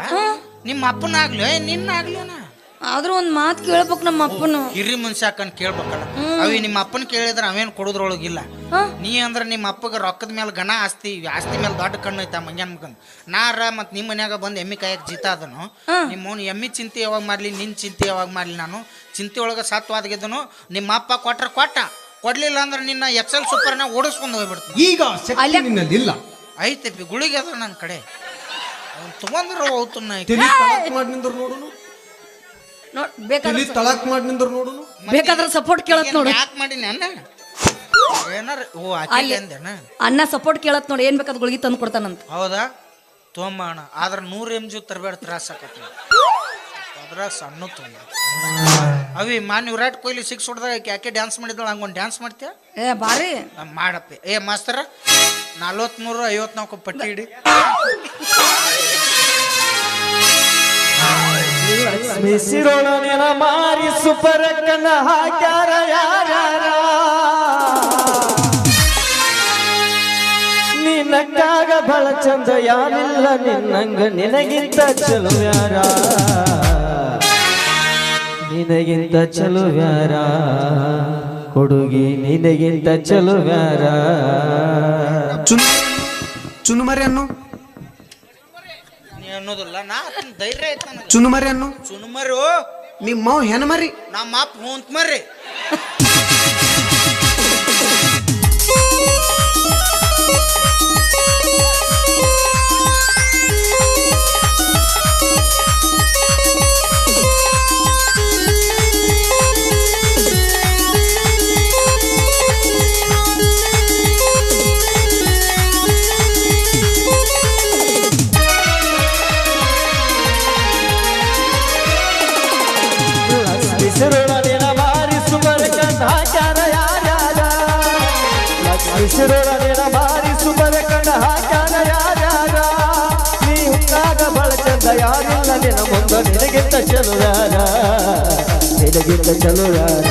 ನಿಮ್ಮ ಅಪ್ಪನ ಆಗ್ಲಿ ನಿನ್ನ ಆಗ್ಲೇನ ಆದ್ರೂ ಒಂದ್ ಮಾತ್ ಕೇಳ್ಬೇಕು ನಮ್ಮ ಅಪ್ಪನು. ಹಿರಿ ಹಾಕೊಂಡ್ ಕೇಳ್ಬೇಕಲ್ಲ. ಅವಿ ನಿಮ್ಮ ಅಪ್ಪನ ಕೇಳಿದ್ರೆ ಅವೇನ್ ಕೊಡೋದ್ರೊಳಗಿಲ್ಲ? ನೀ ಅಂದ್ರ ನಿಮ್ಮ ಅಪ್ಪಗ ರೊಕ್ಕದ ಮೇಲೆ ಗಣ ಆಸ್ತಿ ಆಸ್ತಿ ಮೇಲೆ ದೊಡ್ಡ ಕಣ್ಣು ಐತ ಮಂಗ್ಯ ಮಗನ್ ನಾರ ಮತ್ ನಿಮ್ಮ ಮನ್ಯಾಗ ಬಂದ್ ಎಮ್ಮಿ ಕಾಯಕ್ ಜೀತ ಅದನು ನಿಮ್ಮ ಎಮ್ಮಿ ಚಿಂತೆ ಯಾವಾಗ ಮಾಡ್ಲಿ ನಿನ್ನ ಚಿಂತೆ ಯಾವಾಗ ಮಾಡ್ಲಿ ನಾನು. ಚಿಂತೆ ಒಳಗ ಸತ್ವಾದಗಿದ್ದನು ನಿಮ್ಮ ಅಪ್ಪ ಕೊಟ್ರ ಕೊಟ್ಟ. ಕೊಡ್ಲಿಲ್ಲ ಅಂದ್ರೆ ನಿನ್ನ ಎಕ್ಸೆಲ್ ಸೂಪರ್ನ ಓಡಿಸ್ಕೊಂಡು ಹೋಗ್ಬಿಡ್ತೀನಿ. ಈಗ ಶಕ್ತಿ ನಿನ್ನಲ್ಲಿ ಇಲ್ಲ ಐತೆ ಗುಳಿಗೆ ಅದ ನನ್ನ ಕಡೆ. ಅವ್ನು ತೊಗೊಂಡ್ರು ಹೋಗ್ತಾನ ತಲಿ ತಳಕ್ ಮಾಡಿ ನಿಂದ್ರು ನೋಡುನು? ನೋಡ್ ಬೇಕಾದ್ರೆ ತಲಿ ತಳಕ್ ಮಾಡಿ ನಿಂದ್ರು ನೋಡುನು? ಬೇಕಾದ್ರೆ ಸಪೋರ್ಟ್ ಕೇಳತ್ ನೋಡು. ಯಾಕೆ ಮಾಡೀನಿ ಅನ್ನ ಏನಾರ ಓ ಆಕೆ ಅಲ್ಲಿ. ಅಂದೇನ ಅಣ್ಣ. ಸಪೋರ್ಟ್ ಕೇಳತ್ ನೋಡಿ ಏನ್ ಬೇಕಾದ್ ಗುಳಿಗೆ ತಂದು ಕೊಡ್ತಾನಂತ ಹೌದಾ ತೊಂಬಣ ಆದ್ರೆ ನೂರು ಎಂ ಜಿ ತರಬೇಡ ತ್ರಾಸ ಆಕತಿ ಅದ್ರಾಗ ಸಣ್ಣ ತುಂಬ ಅವಿ ಮಾನ್ ವಿರಾಟ್ ಕೊಹ್ಲಿ ಸಿಕ್ಸ್ ಹೊಡೆದಾಗ ಯಾಕೆ ಡ್ಯಾನ್ಸ್ ಮಾಡಿದಳು ಹಂಗೊಂದು ಡ್ಯಾನ್ಸ್ ಮಾಡ್ತೀಯ? ಏ ಬಾರಿ. ಮಾಡಪ್ಪ ಮಾಡಪ್ಪಿ. ಏ ಮಾಸ್ತರ ನಲ್ವತ್ಮೂರು ಐವತ್ನಾಲ್ಕು ಪಟ್ಟಿ ಇಡಿ. ಸೂಪರ್ ಮಾರಿ ಸುಪರ ಕನ್ನ ಹಾಕ್ಯಾರ ಯಾರ್ಯಾರ? ನಿನ್ನಕ್ಕಾಗ ಬಹಳ ಚಂದ ಯಾರಿಲ್ಲ ನಿನ್ನಂಗ ನಿನಗಿಂತ ಚಲು ಯಾರ? ನಿನಗಿಂತ ಚಲು ಯಾರ? ಕೊಡುಗೆ ನಿನಗಿಂತ ಚಲು ಯಾರ? ಚುನ್ ಚುನುಮರಿ ಅನ್ನು ಅನ್ನೋದಿಲ್ಲ ನಾ ಧೈರ್ಯ ಐತೆ ನನಗೆ ಚುನು ಮರಿ ಅನ್ನು ಚುನುಮರು? ನಿಮ್ಮ ಮಾವು ಹೆಣ ಮರಿ ನಮ್ಮ ಅಪ್ಪ ಹೊಂತ ಮರ್ರಿ ನಿನಗಿಂತ ಚಲೋ ಯಾರ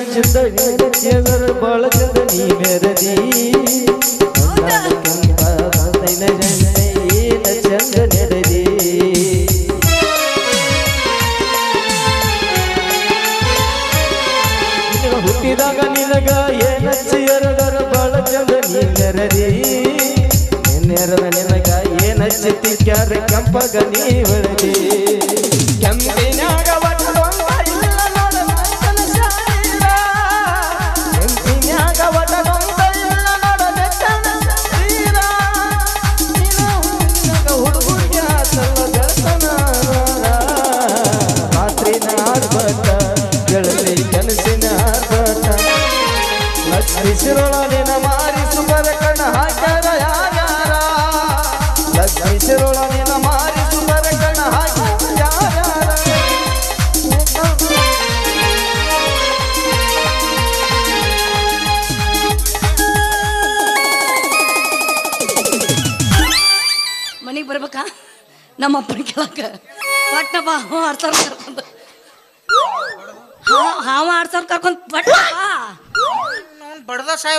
ನಗ್ನಗಳ ಬಾಳ ಚಂದ ನೀ ಮೆರದಿ ಏನ ಚಂದ ನೆಡದಿ ನಿನಗ ಹುಟ್ಟಿದಾಗ ನಿನಗ ಏನಚ್ಚಿ ಎರಡರ ಬಾಳ ಚಂದ ನೀ ಮೆರದಿ ನೆರದ ನಿನಗ ಏನಚ್ಚಿ ತಿಕ್ಕ್ಯಾರ ಕೆಂಪಗ ನೀ ಹೊಳದಿ ಕೆಂಪಿನ್ಯಾಗ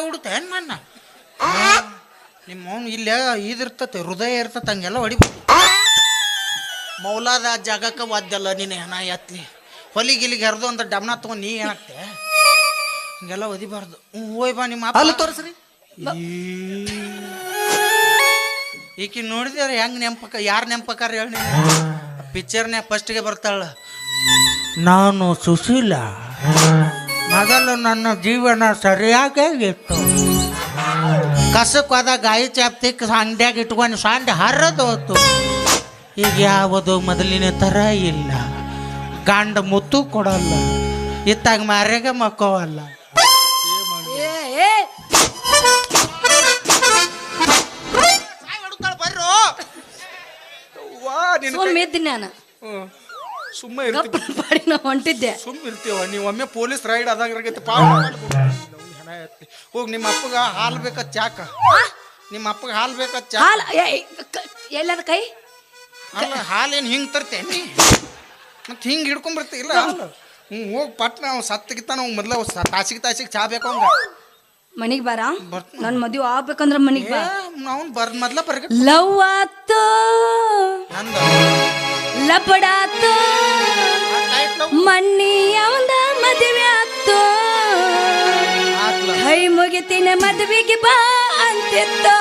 ಹುಡುತ್ತೆ ಏನು ಮನ್ನ ನಿಮ್ಮ ಅವ್ನು ಇಲ್ಲೇ ಇದಿರ್ತತೆ ಹೃದಯ ಇರ್ತತೆ ಹಂಗೆಲ್ಲ ಹೊಡಿಬೇಕು. ಮೌಲಾದ ಜಾಗಕ್ಕೆ ಒದ್ದಲ್ಲ ನೀನು ಏನ ಎತ್ಲಿ. ಹೊಲಿಗಿಲಿಗೆ ಹರಿದು ಅಂತ ಡಮ್ನ ತಗೊಂಡು ನೀ ಏನಾಗ್ತೆ? ಹಿಂಗೆಲ್ಲ ಒದಿಬಾರ್ದು. ಹ್ಞೂ ಹೋಯ್ ಬಾ ನಿಮ್ಮ ಅಲ್ಲಿ ತೋರಿಸ್ರಿ. ಈಕಿ ನೋಡಿದ್ರೆ ಹೆಂಗ್ ನೆಂಪಕ ಯಾರು ನೆಂಪಕಾರ ಹೇಳಿ ಪಿಕ್ಚರ್ನ್ಯಾಗ ಫಸ್ಟ್ಗೆ ಬರ್ತಾಳ. ನಾನು ಸುಶೀಲ. ಮೊದಲು ನನ್ನ ಜೀವನ ಸರಿಯಾಗೇ ಇತ್ತು. ಕಸಕ್ಕೆ ಹೋದಾಗ ಗಾಯಿ ಚಾಪ್ತಿಕ್ ಸಾಂಡ್ಯಾಗ ಇಟ್ಕೊಂಡು ಸಾಂಡ್ಯ ಹರಿದೋತು. ಹೋತು ಈಗ ಯಾವುದು ಮೊದಲಿನ ಥರ ಇಲ್ಲ. ಗಂಡ ಮುತ್ತು ಕೊಡಲ್ಲ. ಇತ್ತಾಗ ಮಾರ್ಯಾಗ ಮಕ್ಕವಲ್ಲ. ಏ ಏ. ಸುಮ್ಮ ಇದ್ದೀನಿ ನಾನು. ಸುಮ್ಮ ಇರ್ತೀವಿ ಪಾಡಿ ನಾ ಹೊಂಟಿದ್ದೆ. ಸುಮ್ಮ ಇರ್ತೀವ ನೀವು ಒಮ್ಮೆ ಪೊಲೀಸ್ ರೈಡ್ ಆದಾಗ ಪಾಪ ಹೋಗಿ ನಿಮ್ಮ ಅಪ್ಪಗ ಹಾಲು ಬೇಕ ಚಾಕ? ನಿಮ್ಮ ಅಪ್ಪಗ ಹಾಲು ಬೇಕ ಚಾ ಹಾಲು ಎಲ್ಲದ ಕೈ ಅಲ್ಲ ಹಾಲೇನು ಹಿಂಗೆ ತರ್ತೇನೆ ಮತ್ತೆ ಹಿಂಗೆ ಹಿಡ್ಕೊಂಡ್ಬರ್ತಿ ಇಲ್ಲ ಹ್ಞೂ ಹೋಗಿ ಪಟ್ನ ಅವ್ನು ಸತ್ತಗಿತ್ತ ನಾವು ಮೊದ್ಲು ತಾಸಿಗೆ ತಾಸಿಗೆ ಚಾ ಬೇಕು ಅಂದ್ರೆ ಮನಿಗ್ ಬಾರ. ನನ್ ಮದ್ವೆ ಆಗ್ಬೇಕಂದ್ರ ಮನಿಗ್ ಬಾ. ನಾವು ಬರ್ ಮೊದ್ಲ ಬರ್ಗ ಲವ್ ಆತು. ನಂದ. ಲಪಡಾತು ಮಣ್ಣಿ ಅವಂದ ಮದುವೆ ಆತು. ಕೈ ಮುಗಿತಿನ ಮದುವೆಗೆ ಬಾ ಅಂತಿತ್ತು.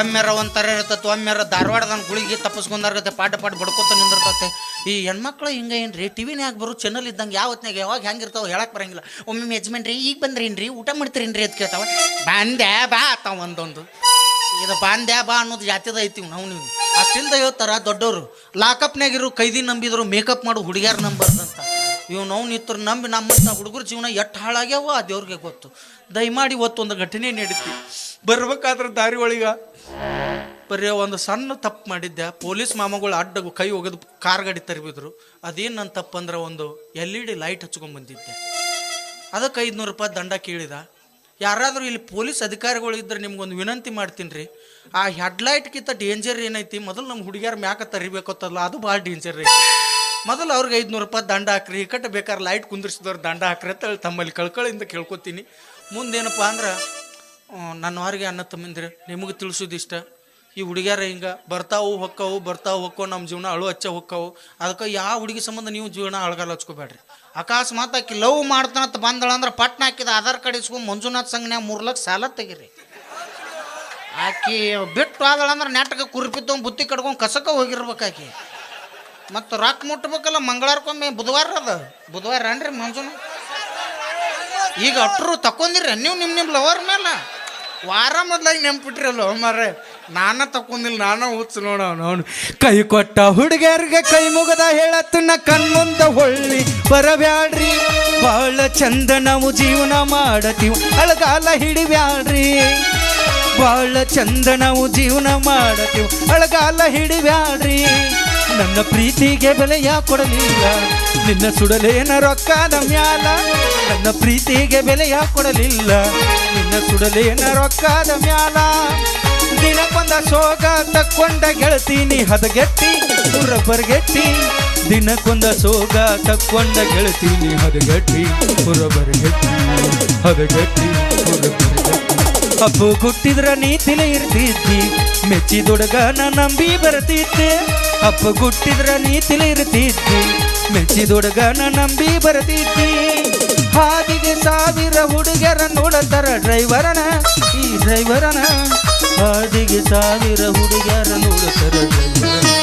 ಒಮ್ಮೆರ ಒಂಥರ ಇರ್ತೈತೆ, ಒಮ್ಮೆರ ಧಾರವಾಡದ ಗುಳಿಗೆ ತಪ್ಪಿಸ್ಕೊಂಡಾರ್ಗತ್ತೆ ಪಾಠ ಪಾಠ ಬಡ್ಕೊತ ನಿಂದಿರ್ತೈತೆ. ಈ ಹೆಣ್ಮಕ್ಳು ಹಿಂಗೆ ಏನ್ರಿ ಯಾಕೆ ಬರೋ ಚಾನಲ್ ಇದ್ದಂಗೆ ಯಾವ ಹೊತ್ನ್ಯಾಗ ಯಾವಾಗ ಹೆಂಗಿರ್ತಾವೆ ಹೇಳಕ್ ಬರಂಗಿಲ್ಲ. ಒಮ್ಮೆ ಯಜಮಾನ್ರಿ, ಈಗ ಬಂದ್ರೇನ್ರಿ ಊಟ ಮಾಡ್ತೀರೇನ್ರಿ? ಅಂತ ಕೇಳ್ತಾವ. ಬಂದ್ಯಾ ಬಾ ಆತಾವ ಒಂದೊಂದು. ಇದು ಬಾಂದ್ಯಾ ಬಾ ಅನ್ನೋದು ಜಾತಿದ ಐತಿ ನಾವು ನೀವು ಅಷ್ಟಿಂದ ಹೇಳ್ತಾರ ದೊಡ್ಡವರು ಲಾಕಪ್ನಾಗಿರೋ ಕೈದಿ ನಂಬಿದ್ರು, ಮೇಕಪ್ ಮಾಡು, ಹುಡುಗ್ಯಾರ ನಂಬರ್ದಂತ ಇವ್ ನೋವು ನಿತ್ರ ನಂಬಿ ನಮ್ಮಂತ ಹುಡುಗರ ಜೀವನ ಎಷ್ಟು ಹಾಳಾಗ್ಯಾವ ಆ ದೇವ್ರಿಗೆ ಗೊತ್ತು. ದಯಮಾಡಿ ಇವತ್ತೊಂದು ಘಟನೆ ನಡೀತಿ. ಬರ್ಬೇಕಾದ್ರೆ ದಾರಿ ಒಳಗ. ಬರೀ ಒಂದು ಸಣ್ಣ ತಪ್ಪು ಮಾಡಿದ್ದೆ. ಪೊಲೀಸ್ ಮಾಮಗಳು ಅಡ್ಡ ಕೈ ಒಗೆದು ಕಾರ್ ಗಾಡಿ ತರಿಬಿದ್ರು. ಅದೇನು ನನ್ನ ತಪ್ಪಂದ್ರೆ ಒಂದು ಎಲ್ ಇ ಡಿ ಲೈಟ್ ಹಚ್ಕೊಂಡ್ ಬಂದಿದ್ದೆ. ಅದಕ್ಕೆ ಐದುನೂರು ರೂಪಾಯಿ ದಂಡ ಕೇಳಿದ. ಯಾರಾದರೂ ಇಲ್ಲಿ ಪೊಲೀಸ್ ಅಧಿಕಾರಿಗಳು ಇದ್ದರೆ ನಿಮ್ಗೊಂದು ವಿನಂತಿ ಮಾಡ್ತೀನಿ ರೀ. ಆ ಹೆಡ್ಲೈಟ್ಗಿಂತ ಡೇಂಜರ್ ಏನೈತಿ? ಮೊದಲು ನಮ್ಮ ಹುಡುಗಿಯರ ಮ್ಯಾಕ ತರಿಬೇಕತ್ತಲ್ಲ, ಅದು ಭಾಳ ಡೇಂಜರ್ ಐತಿ. ಮೊದಲು ಅವ್ರಿಗೆ ಐದುನೂರು ರೂಪಾಯಿ ದಂಡ ಹಾಕ್ರಿ ಕಟ್ಟ ಬೇಕಾದ್ರೆ ಲೈಟ್ ಕುಂದಿರ್ಸಿದವ್ರು ದಂಡ ಹಾಕ್ರಿ ಅಂತ ಹೇಳಿ ತಮ್ಮಲ್ಲಿ ಕಳ್ಕಳಿಂದ ಕೇಳ್ಕೊತೀನಿ. ಮುಂದೇನಪ್ಪ ಅಂದ್ರೆ ನನ್ನ ಅವ್ರಿಗೆ ಅನ್ನ ತಮ್ಮಂದ್ರೆ, ನಿಮಗೆ ತಿಳಿಸೋದಿಷ್ಟ ಈ ಹುಡುಗ್ಯಾರ ಹಿಂಗೆ ಬರ್ತಾವು ಹೊಕ್ಕವು ಬರ್ತಾವು ಹೊಕ್ಕವು ನಮ್ಮ ಜೀವನ ಅಳು ಹಚ್ಚ ಹೊಕ್ಕವು, ಅದಕ್ಕೆ ಯಾವ ಹುಡುಗಿ ಸಂಬಂಧ ನೀವು ಜೀವನ ಅಳಗಾಲ ಹಚ್ಕೋಬೇಡ್ರಿ. ಅಕಸ್ಮಾತ್ ಆಕಿ ಲವ್ ಮಾಡ್ತಾನಂತ ಬಂದಳ ಅಂದ್ರೆ ಪಟ್ನ ಹಾಕಿದ ಆಧಾರ್ ಕಾರ್ಡ್ ಇಸ್ಕೊಂಡು ಮಂಜುನಾಥ್ ಸಂಘನ್ಯಾಗ ಮೂರು ಲಕ್ಷ ಸಾಲ ತೆಗಿರಿ. ಆಕಿ ಬಿಟ್ಟು ಆದಳಂದ್ರೆ ನೆಟ್ಗೆ ಕುರ್ಪಿತ್ತು ಬುತ್ತಿ ಕಡ್ಕೊಂಡು ಕಸಕ ಹೋಗಿರ್ಬೇಕು ಆಕಿ. ಮತ್ತು ರೊಕ್ಕ ಮುಟ್ಬೇಕಲ್ಲ, ಮಂಗಳವಾರಕ್ಕೊಮ್ಮೆ ಬುಧವಾರ ಅದ. ಬುಧವಾರ ಅನ್ರಿ ಮಂಜುನಾಥ್ ಈಗ ಅಟ್ರು ತಕೊಂಡಿರ ನೀವು ನಿಮ್ಮ ನಿಮ್ಮ ಲವರ್ ಮೇಲೆ ವಾರ ಮೊದ್ಲಾಗಿ ನೆನ್ಪಿಟ್ರಲ್ಲ ಮಾರ್ರೆ ನಾನ ತಕೊಂಡಿಲ್ಲ ನಾನ ಹುಚ್ಚು ನೋಡ ಅವನು ಕೈ ಕೊಟ್ಟ ಹುಡುಗರಿಗೆ ಕೈ ಮುಗದ ಹೇಳತ್ತನ್ನ ಕಣ್ಮುಂದ ಹೊಳ್ಳಿ ಬರಬ್ಯಾಡ್ರಿ. ಬಹಳ ಚಂದ ನಾವು ಜೀವನ ಮಾಡತೀವಿ, ಅಳಗಾಲ ಹಿಡಿಬ್ಯಾಡ್ರಿ. ಬಹಳ ಚಂದ ನಾವು ಜೀವನ ಮಾಡತೀವಿ, ಅಳಗಾಲ ಹಿಡಿಬ್ಯಾಡ್ರಿ. ನನ್ನ ಪ್ರೀತಿಗೆ ಬೆಲೆಯ ಕೊಡಲಿಲ್ಲ. ನಿನ್ನ ಸುಡಲೇನ ರೊಕ್ಕದ ಮ್ಯಾಲ ನನ್ನ ಪ್ರೀತಿಗೆ ಬೆಲೆಯ ಕೊಡಲಿಲ್ಲ. ನಿನ್ನ ಸುಡಲೇನ ರೊಕ್ಕದ ಮ್ಯಾಲ ದಿನಕ್ಕೊಂದ ಸೋಗ ತಕ್ಕೊಂಡ ಗೆಳತೀನಿ ಹದಗೆಟ್ಟಿ ಹುರಬರ್ಗೆಟ್ಟಿ ದಿನಕ್ಕೊಂದ ಸೋಗ ತಕ್ಕೊಂಡ ಗೆಳತೀನಿ ಹದಗೆಟ್ಟಿ ಹುರಬರ್ಗೆಟ್ಟಿ ಹದಗೆಟ್ಟಿ ಹುರಬರ್ಗೆಟ್ಟಿ ಗುಟ್ಟಿದ್ರ ನೀತಿಲಿ ನೀತಿಲೆ ಇರ್ತಿದ್ದಿ ದುಡ್ಗ ನಂಬಿ ಬರ್ತಿದ್ದೆ. ಅಪ್ಪು ಗುಟ್ಟಿದ್ರ ನೀತಿಲೆ ಇರ್ತಿದ್ದಿ. ಮೆಚ್ಚಿದೊಡಗನ ನಂಬಿ ಬರ್ತಿದ್ದಿ. ಹಾದಿಗೆ ಸಾವಿರ ಹುಡುಗರ ನೋಡತಾರ ಡ್ರೈವರನ, ಈ ಡ್ರೈವರನ. ಹಾದಿಗೆ ಸಾವಿರ ಹುಡುಗರ ನೋಡತಾರ ಡ್ರೈವರನ.